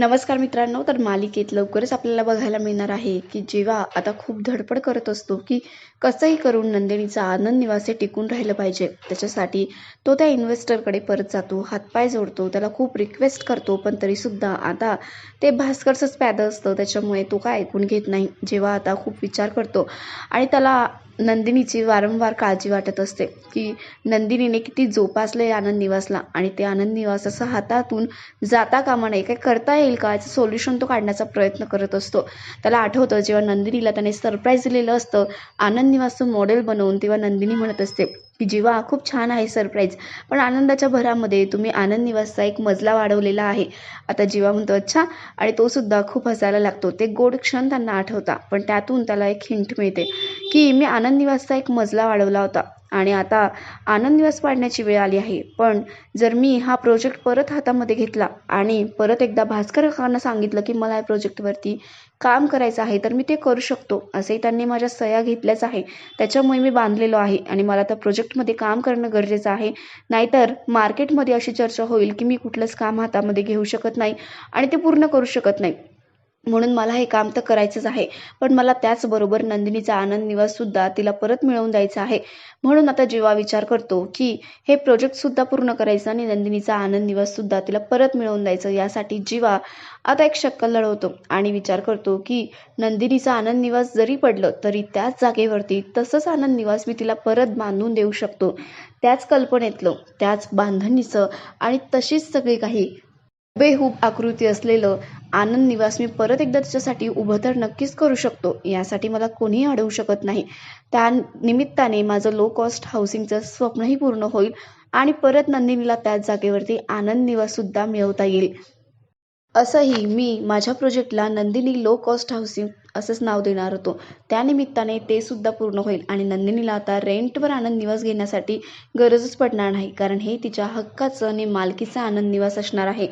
नमस्कार मित्रांनो तर मालिकेत लवकरच आपल्याला बघायला मिळणार आहे की जेव्हा आता खूप धडपड करत असतो की कसंही करून नंदिनीचा आनंद निवास हे टिकून राहिलं पाहिजे. त्याच्यासाठी तो त्या इन्व्हेस्टरकडे परत जातो हातपाय जोडतो त्याला खूप रिक्वेस्ट करतो पण तरीसुद्धा आता ते भास्करचंच प्यादं असतं त्याच्यामुळे तो काय ऐकून घेत नाही जेव्हा आता खूप विचार करतो. आणि त्याला नंदिनीची वारंवार काळजी वाटत असते की नंदिनीने किती जोपासले आनंद निवासला आणि ते आनंद निवास असं हातातून जाता कामा नये. काय करता येईल का? याचं सोल्युशन तो काढण्याचा प्रयत्न करत असतो. त्याला आठवतं जेव्हा नंदिनीला त्याने सरप्राईज दिलेलं असतं आनंद निवासचं मॉडेल बनवून तेव्हा नंदिनी म्हणत असते की जीवा खूप छान आहे सरप्राईज पण आनंदाच्या भरामध्ये तुम्ही आनंद निवासचा एक मजला वाढवलेला आहे. आता जीवा म्हणतो अच्छा आणि तो सुद्धा खूप हसायला लागतो. ते गोड क्षण त्यांना आठवता पण त्यातून त्याला एक हिंट मिळते की मी आनंद निवासचा एक मजला वाढवला होता. आणि आता आनंद पाडण्याची वेळ आली आहे. पण जर मी हा प्रोजेक्ट परत हातामध्ये घेतला आणि परत एकदा भास्कर काकांना सांगितलं की मला या प्रोजेक्टवरती काम करायचं आहे तर मी ते करू शकतो असंही त्यांनी माझ्या सह्या घेतल्याच आहे. त्याच्यामुळे मी बांधलेलो आहे आणि मला त्या प्रोजेक्टमध्ये काम करणं गरजेचं आहे. नाहीतर मार्केटमध्ये अशी चर्चा होईल की मी कुठलंच काम हातामध्ये घेऊ शकत नाही आणि ते पूर्ण करू शकत नाही. म्हणून मला हे काम तर करायचंच आहे. पण मला त्याचबरोबर नंदिनीचा आनंद निवाससुद्धा तिला परत मिळवून द्यायचा आहे. म्हणून आता जेव्हा विचार करतो की हे प्रोजेक्टसुद्धा पूर्ण करायचं आणि नंदिनीचा आनंद निवाससुद्धा तिला परत मिळवून द्यायचं यासाठी जीवा आता एक शक्कल लढवतो आणि विचार करतो की नंदिनीचा आनंद निवास जरी पडलं तरी त्याच जागेवरती तसंच आनंद निवास मी तिला परत बांधून देऊ शकतो. त्याच कल्पनेतलं त्याच बांधणीचं आणि तशीच सगळी काही बेहूब आकृती असलेलं आनंद निवास मी परत एकदा त्याच्यासाठी उभं तर नक्कीच करू शकतो. यासाठी मला कोणीही अडवू शकत नाही. त्या निमित्ताने माझं लो कॉस्ट हाऊसिंगचं स्वप्नही पूर्ण होईल आणि परत नंदिनीला त्याच जागेवरती आनंद निवाससुद्धा मिळवता येईल. असंही मी माझ्या प्रोजेक्टला नंदिनी लो कॉस्ट हाऊसिंग असंच नाव देणार होतो. त्यानिमित्ताने ते सुद्धा पूर्ण होईल आणि नंदिनीला आता रेंटवर आनंद निवास घेण्यासाठी गरजच पडणार नाही. कारण हे तिच्या हक्काचं आणि मालकीचं आनंद निवास असणार आहे.